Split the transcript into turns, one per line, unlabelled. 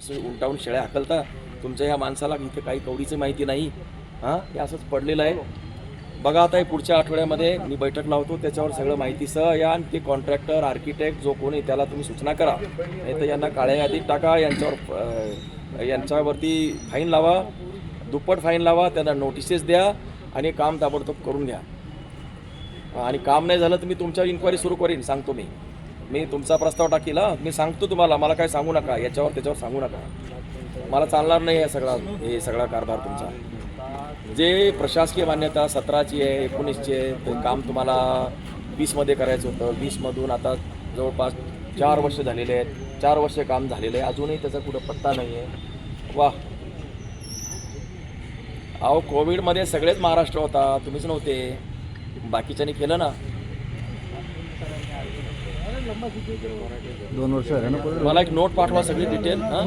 असं उलटावून शेळ्या हाकलता. तुमच्या या माणसाला इथे काही कवडीचं माहिती नाही. हां? हे असंच पडलेलं आहे. बघा आता पुढच्या आठवड्यामध्ये मी बैठक लावतो. त्याच्यावर सगळं माहितीसह या आणि ते कॉन्ट्रॅक्टर आर्किटेक्ट जो कोणी त्याला तुम्ही सूचना करा. नाही तर यांना काळ्या यादीत टाका. यांच्यावर यांच्यावरती फाईन लावा. दुप्पट फाईन लावा. त्यांना नोटिसेस द्या आणि काम ताबडतोब करून घ्या. आणि काम नाही झालं तर मी तुमच्यावर इन्क्वायरी सुरू करीन सांगतो मी. मी तुमचा प्रस्ताव टाकीला मी सांगतो तुम्हाला मला काय सांगू नका याच्यावर त्याच्यावर सांगू नका. मला चालणार नाही हे सगळा हे सगळा कारभार तुमचा. जे प्रशासकीय मान्यता सतराची आहे एकोणीसची आहे ते काम तुम्हाला वीसमध्ये करायचं होतं. वीसमधून आता जवळपास चार वर्ष झालेले आहेत. चार वर्ष काम झालेलं आहे. अजूनही त्याचा कुठं पत्ता नाही आहे. वा अहो कोविडमध्ये सगळेच महाराष्ट्र होता तुम्हीच नव्हते. बाकीच्यांनी केलं ना?
दोन वर्ष
मला एक नोट पाठवा सगळी डिटेल हां